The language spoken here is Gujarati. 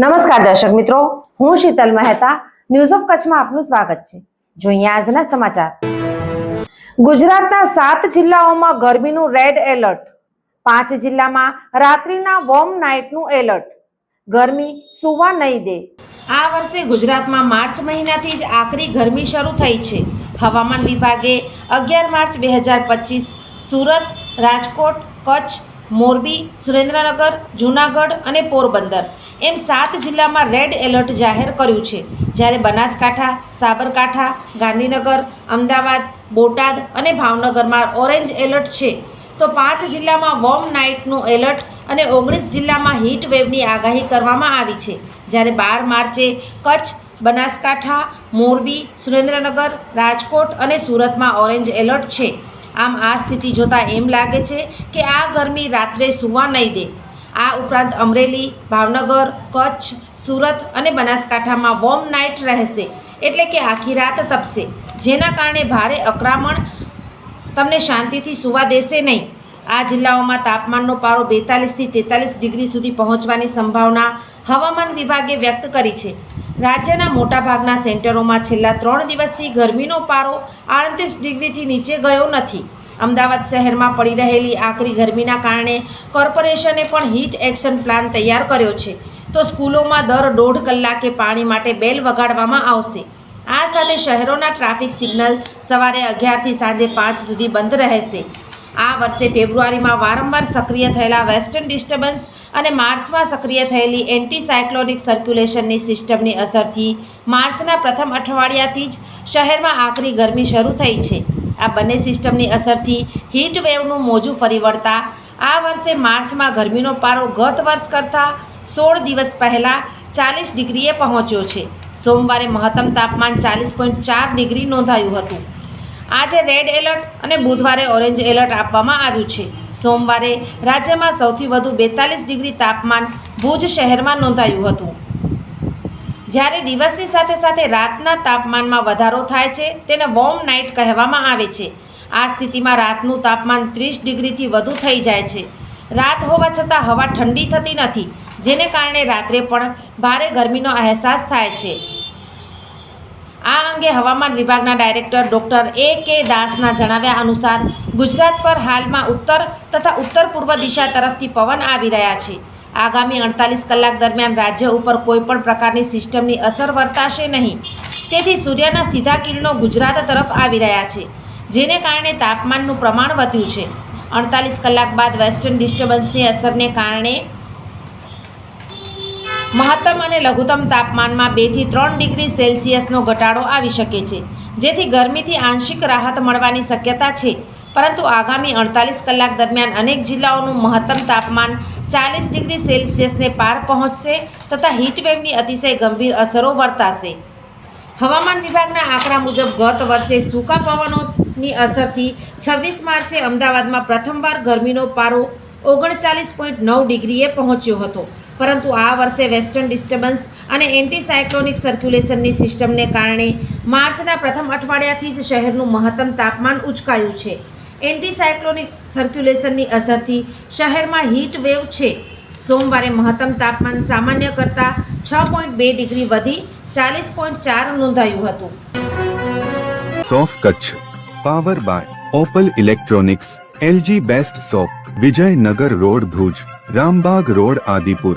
નમસ્કાર દર્શક મિત્રો, હું શીતલ મહેતા ન્યૂઝ ઓફ કચ્છમાં આપનું સ્વાગત છે. જોઈએ આજના સમાચાર. ગુજરાતના સાત જિલ્લાઓમાં ગરમીનું રેડ એલર્ટ પાંચ જિલ્લામાં રાત્રિના વોર્મ નાઇટનું એલર્ટ ગરમી સુવા નહીં દે. આ વર્ષે ગુજરાતમાં માર્ચ મહિનાથી જ આકરી ગરમી શરૂ થઈ છે. હવામાન વિભાગે અગિયાર માર્ચ બે હજાર પચીસ સુરત, રાજકોટ, કચ્છ મોરબી, સુરેન્દ્રનગર, જૂનાગઢ અને પોરબંદર. એમ સાત જિલ્લામાં રેડ એલર્ટ જાહેર કર્યું છે. જ્યારે બનાસકાંઠા, સાબરકાંઠા, ગાંધીનગર, અમદાવાદ, બોટાદ અને ભાવનગરમાં ઓરેન્જ એલર્ટ છે. તો પાંચ જિલ્લામાં વોર્મ નાઇટનું એલર્ટ અને ઓગણીસ જિલ્લામાં હીટ વેવની આગાહી કરવામાં આવી છે. જ્યારે બાર માર્ચે કચ્છ, બનાસકાંઠા, મોરબી, સુરેન્દ્રનગર, રાજકોટ અને સુરતમાં ઓરેન્જ એલર્ટ છે. આમ આ સ્થિતિ જોતાં એમ લાગે છે કે આ ગરમી રાત્રે સૂવા નહીં દે. આ ઉપરાંત અમરેલી, ભાવનગર, કચ્છ, સુરત અને બનાસકાંઠામાં વોર્મ નાઇટ રહેશે એટલે કે આખી રાત તપશે. જેના કારણે ભારે અકળામણ તમને શાંતિથી સૂવા દેશે નહીં. આ જિલ્લાઓમાં તાપમાનનો પારો બેતાલીસથી તેતાલીસ ડિગ્રી સુધી પહોંચવાની સંભાવના હવામાન વિભાગે વ્યક્ત કરી છે. રાજ્યના મોટાભાગના સેન્ટરોમાં છેલ્લા ત્રણ દિવસથી ગરમીનો પારો આડત્રીસ ડિગ્રીથી નીચે ગયો નથી. અમદાવાદ શહેરમાં પડી રહેલી આકરી ગરમીના કારણે કોર્પોરેશને પણ હીટ એક્શન પ્લાન તૈયાર કર્યો છે. તો સ્કૂલોમાં દર દોઢ કલાકે પાણી માટે બેલ વગાડવામાં આવશે. આ સાથે શહેરોના ટ્રાફિક સિગ્નલ સવારે અગિયારથી સાંજે પાંચ સુધી બંધ રહેશે. આ વર્ષે ફેબ્રુઆરીમાં વારંવાર સક્રિય થયેલા વેસ્ટર્ન ડિસ્ટર્બન્સ અને માર્ચમાં સક્રિય થયેલી એન્ટીસાયક્લોનિક સર્ક્યુલેશનની સિસ્ટમની અસરથી માર્ચના પ્રથમ અઠવાડિયાથી જ શહેરમાં આકરી ગરમી શરૂ થઈ છે. આ બંને સિસ્ટમની અસરથી હીટ વેવનું મોજું ફરી વળતા આ વર્ષે માર્ચમાં ગરમીનો પારો ગત વર્ષ કરતાં સોળ દિવસ પહેલાં ચાલીસ ડિગ્રીએ પહોંચ્યો છે. સોમવારે મહત્તમ તાપમાન ચાલીસ પોઈન્ટ ચાર ડિગ્રી નોંધાયું હતું. આજે રેડ એલર્ટ અને બુધવારે ઓરેન્જ એલર્ટ આપવામાં આવ્યું છે. સોમવારે રાજ્યમાં સૌથી વધુ બેતાલીસ ડિગ્રી તાપમાન ભુજ શહેરમાં નોંધાયું હતું. જ્યારે દિવસની સાથે સાથે રાતના તાપમાનમાં વધારો થાય છે, તેને વોર્મ નાઇટ કહેવામાં આવે છે. આ સ્થિતિમાં રાતનું તાપમાન ત્રીસ ડિગ્રીથી વધુ થઈ જાય છે. રાત હોવા છતાં હવા ઠંડી થતી નથી, જેને કારણે રાત્રે પણ ભારે ગરમીનો અહેસાસ થાય છે. આ અંગે હવામાન વિભાગના ડાયરેક્ટર ડોક્ટર એ કે દાસના જણાવ્યા અનુસાર, ગુજરાત પર હાલમાં ઉત્તર તથા ઉત્તર પૂર્વ દિશા તરફથી પવન આવી રહ્યા છે. આગામી અડતાલીસ કલાક દરમિયાન રાજ્ય ઉપર કોઈપણ પ્રકારની સિસ્ટમની અસર વર્તાશે નહીં. તેથી સૂર્યના સીધા કિરણો ગુજરાત તરફ આવી રહ્યા છે, જેને કારણે તાપમાનનું પ્રમાણ વધ્યું છે. અડતાલીસ કલાક બાદ વેસ્ટર્ન ડિસ્ટર્બન્સની અસરને કારણે મહત્તમ અને લઘુત્તમ તાપમાનમાં બેથી ત્રણ ડિગ્રી સેલ્સિયસનો ઘટાડો આવી શકે છે, જેથી ગરમીથી આંશિક રાહત મળવાની શક્યતા છે. પરંતુ આગામી અડતાલીસ કલાક દરમિયાન અનેક જિલ્લાઓનું મહત્તમ તાપમાન ચાલીસ ડિગ્રી સેલ્સિયસને પાર પહોંચશે તથા હીટવેવની અતિશય ગંભીર અસરો વર્તાશે. હવામાન વિભાગના આંકડા મુજબ ગત વર્ષે સૂકા પવનોની અસરથી છવ્વીસ માર્ચે અમદાવાદમાં પ્રથમવાર ગરમીનો પારો ઓગણચાલીસ પોઈન્ટ નવ ડિગ્રીએ પહોંચ્યો હતો. પરંતુ આ વર્ષે વેસ્ટર્ન ડિસ્ટર્બન્સ અને એન્ટીસાયક્લોનિક સર્ક્યુલેશનની સિસ્ટમને કારણે માર્ચના પ્રથમ અઠવાડિયાથી જ શહેરનું મહત્તમ તાપમાન ઉચકાયું છે. એન્ટીસાયક્લોનિક સર્ક્યુલેશનની અસરથી શહેરમાં હીટ વેવ છે. સોમવારે મહત્તમ તાપમાન સામાન્ય કરતાં છ પોઈન્ટ બે ડિગ્રી વધી ચાલીસ પોઈન્ટ ચાર નોંધાયું હતું. સોફ Kutch. Power by Opal electronics, LG best shop Vijaynagar road Bhuj, Rambag road Adipur.